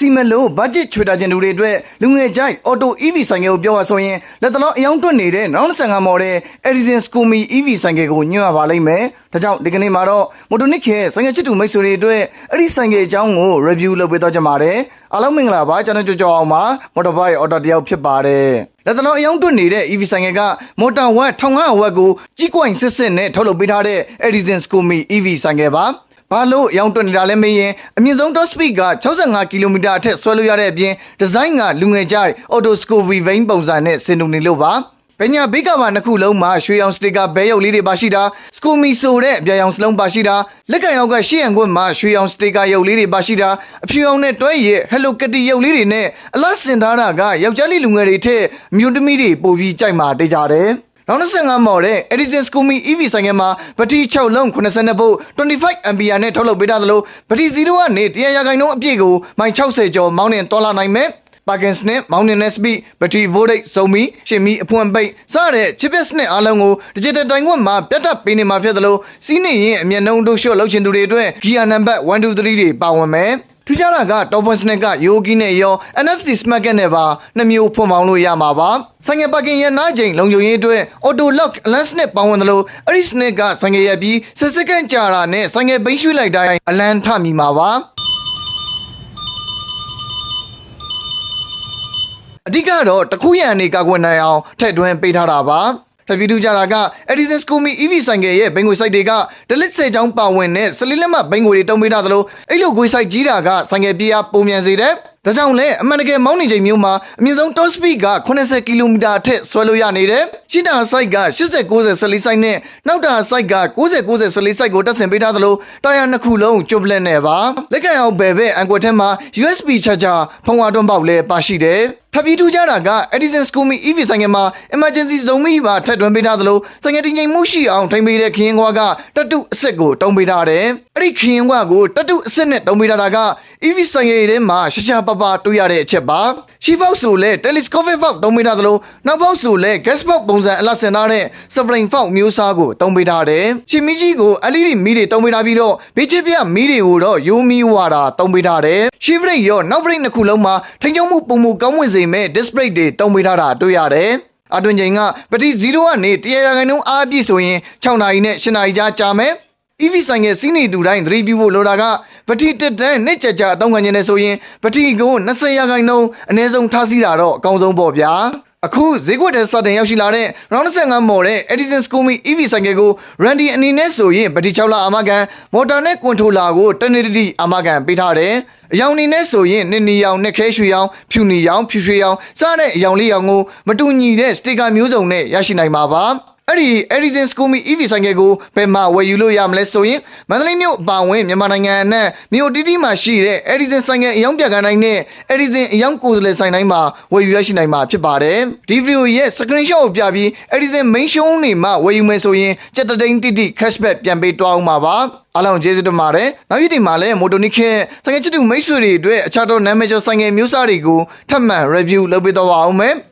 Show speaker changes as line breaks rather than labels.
စီမလို့ဘတ်ဂျက်ချွေတာခြင်းလူတွေအတွက်လူငယ်ကြိုက် Auto EV ဆိုင်ကယ်ကိုပြောရဆိုရင်လက်တလုံးအယောင်တွက်နေတဲ့နောက်25မော်ဒယ် Edison Scoomy EV ဆိုင်ကယ်ကိုညွှန်ရပါလိမ့်မယ်။ဒါကြောင့်ဒီကနေ့မှာတော့ Motornic ရဲ့ဆိုင်ကယ်ချစ်သူမိတ်ဆွေတွေအတွက်အဲ့ဒီဆိုင်ကယ်အကြောင်းကို review လုပ်ပေးသွားကြပါတယ်။အားလုံးမင်္ဂလာပါကျွန်တော်ကြောကြောအောင်ပါ Motorbike Auto တယောက်ဖြစ်ပါတယ်။လက်တလုံးအယောင်တွက်နေတဲ့ EV ဆိုင်ကယ်က Motor Watt 1500ဝက်ကိုကြီးကွိုင်စစ်စစ်နဲ့ထုတ်လုပ်ပေးထားတဲ့ Edison Scoomy EV ဆိုင်ကယ်ပါ။ ဘာလို့ရောင်းတွက်နေတာလဲမေးရင်အမြင့်ဆုံး top speed က65ကီလိုမီတာအထက်ဆွဲလို့ရတဲ့အပြင်ဒီဇိုင်းကလူငယ်ကြိုက် auto scovy vein ပုံစံနဲ့ဆင်တူနေလို့ပါပညာဘေးကဘာနှစ်ခုလုံးမှာရွှေအောင်စတစ်ကာဘဲရုပ်လေးတွေပါရှိတာစကူမီဆိုတဲ့အပြာရောင်စလုံးပါရှိတာလက်ကံရောက်ကရှေ့ရန်ခွက်မှာရွှေအောင်စတစ်ကာရုပ်လေးတွေပါရှိတာအဖြူအောင်နဲ့တွဲရဲ့ Hello Kitty ရုပ်လေးတွေနဲ့အလားစင်ထားတာကယောက်ျားလေးလူငယ်တွေထက်အမျိုးသမီးတွေပိုပြီးကြိုက်မှာတေးကြတယ် နောက်25မော်တဲ့ Edison Scoomy EV ဆိုင်ကမှာဘက်ထရီ6လုံး80ဗို့25 ampere နဲ့ထုတ်လုပ်ပေးထားသလိုဘက်ထရီ0ကနေ100ရာခိုင်နှုန်းအပြည့်ကိုမိုင်60ကျော်မောင်းနှင်တော်လာနိုင်မယ်ပါကင်စနဲ့မောင်းနှင်နဲ့စပီဘက်ထရီဗိုလ်ဒိတ်စုံမီရှင်မီအဖွင့်ပိတ်စတဲ့ချစ်ပစ်စနဲ့အားလုံးကို digital တိုင်ခွင့်မှာပြတ်တက်ပေးနေမှာဖြစ်သလိုစီးနေရင်အမျက်နှုံးတို့ရှော့လောက်ချင်သူတွေအတွက် gear number 1 2 3တွေပါဝင်မယ် ထူးခြားတာက Top Point Snack က Yogi နဲ့ရော NFC Smart နဲ့ပါနှစ်မျိုးဖွင့်မောင်းလို့ရမှာပါဆိုင်ငယ်ပါကင်ရနားချိန်လုံခြုံရေးအတွက် Auto Lock Lens နဲ့ပါဝင်သလိုအဲ့ဒီ Snack ကဆိုင်ငယ်ရပြီးစစ်စစ်ကန်ကြာတာနဲ့ဆိုင်ငယ်ဘိန်းရွှေ့လိုက်တိုင်းအလန်းထမိမှာပါအဓိကတော့တခုရန်နေကာကွယ်နိုင်အောင်ထည့်သွင်းပေးထားတာပါ တပီတူကြတာက Edison Scoomy EV ဆိုင်ကယ်ရဲ့ဘိန်းငွေ site တွေကဒလစ်စေချောင်းပါဝင်တဲ့စလီလက်မဘိန်းငွေတွေတုံးပေးထားသလိုအဲ့လိုငွေ site ကြီးတာကဆိုင်ကယ်ပြေးအားပုံမြန်စေတဲ့ဒါကြောင့်လဲအမှန်တကယ်မောင်းနေချိန်မျိုးမှာအမြင့်ဆုံး top speed က80ကီလိုမီတာအထက်ဆွဲလို့ရနေတယ်ရှင်းတာ site က80 90စလီ site နဲ့နောက်တာ site က90 90စလီ site ကိုတက်ဆင်ပေးထားသလိုတာယာနှစ်ခုလုံးကျွတ်ပလက်နဲ့ပါလက်ကံအောင်ဘယ်ဘဲအန်ကွက်ထဲမှာ USB charger ဖုန်းဝါတွန်းပေါက်လဲပါရှိတယ် ထပ်ပြီးထူးကြတာက Edison Scoomy EV ဆိုင်ငယ်မှာ emergency zone မိပါထပ်တွင်ပေးထားသလိုဆိုင်ငယ်တင်ချိန်မှုရှိအောင်ထိန်းပေးတဲ့ခရင်ကွာကတတုအစ်စ်ကိုတုံးပေးထားတယ်အဲ့ဒီခရင်ကွာကိုတတုအစ်စ်နဲ့တုံးပေးထားတာက EV ဆိုင်ငယ်ထဲမှာရှာရှာပပတွေ့ရတဲ့အချက်ပါရှီပေါက်ဆိုလဲ telescopic box တုံးပေးထားသလိုနောက်ပေါက်ဆိုလဲ gas box ပုံစံအလှဆင်ထားတဲ့ spring box မျိုးစားကိုတုံးပေးထားတယ်ရှီမီကြီးကို LED မီးတွေတုံးပေးထားပြီးတော့ဘေးချစ်ပြမီးတွေကိုတော့ယိုမီဝါတာတုံးပေးထားတယ်ရှီဘရိတ်ရောနောက်ဘရိတ်နှစ်ခုလုံးမှာထိန်ချုံမှုပုံမှုကောင်းမွေစေမဲ့ display တွေတုံးပေးထားတာတွေ့ရတယ်အတွင်ချိန်ကပတိ0ကနေ100ရာခိုင်နှုန်းအားပြည့်ဆိုရင်6နာရီနဲ့8နာရီကြာကြာမယ် EV ဆိုင်ငယ်စီးနေသူတိုင်းသတိပြုဖို့လိုတာကပတိတက်တန်းနဲ့ကြကြအတောင်းခံနေတယ်ဆိုရင်ပတိကို20ရာခိုင်နှုန်းအနည်းဆုံးထားစီတာတော့အကောင်းဆုံးပေါ့ဗျာ အခုဈေးကွက်ထဲစတင်ရောက်ရှိလာတဲ့ round 25မော်တဲ့ Edison Scoomy EV ဆိုင်ကယ်ကို Randy အနေနဲ့ဆိုရင်ပတိ6လအာမခံမော်တာနဲ့ကွန်ထရိုလာကိုတနစ်တိအာမခံပေးထားတယ်အယောင်နေနဲ့ဆိုရင်နှစ်နီရောင်နှစ်ခဲရွှေရောင်ဖြူနီရောင်ဖြူရွှေရောင်စတဲ့အယောင်လေးရောင်ကိုမတူညီတဲ့စတစ်ကာမျိုးစုံနဲ့ရရှိနိုင်မှာပါ အဲ့ဒီ Edison Scoomy EV ဆိုင်ကယ်ကိုဘယ်မှာဝယ်ယူလို့ရမလဲဆိုရင်မန္တလေးမြို့အပါအဝင်မြန်မာနိုင်ငံအနှံ့မြို့တီးတီးမှာရှိတဲ့ Edison ဆိုင်ကယ်အယောင်ပြကန်တိုင်းနဲ့ Edison အယောင်ကိုယ်စားလှယ်ဆိုင်တိုင်းမှာဝယ်ယူရရှိနိုင်မှာဖြစ်ပါတယ်ဒီဗီဒီယိုရဲ့ screenshot ကိုပြပြီး Edison main show နေမှာဝယ်ယူမယ်ဆိုရင်စက်တသိန်းတိတိ cashback ပြန်ပေးတွားအောင်ပါပါအားလုံးကျေးဇူးတင်ပါတယ်နောက်ရက်ဒီမှာလည်းမိုတိုနီခေဆိုင်ကယ်ချစ်သူမိတ်ဆွေတွေအတွက်အခြားသောနာမည်ကျော်ဆိုင်ကယ်မျိုးစားတွေကိုထပ်မံ review လုပ်ပေးတော့ပါအောင်မယ်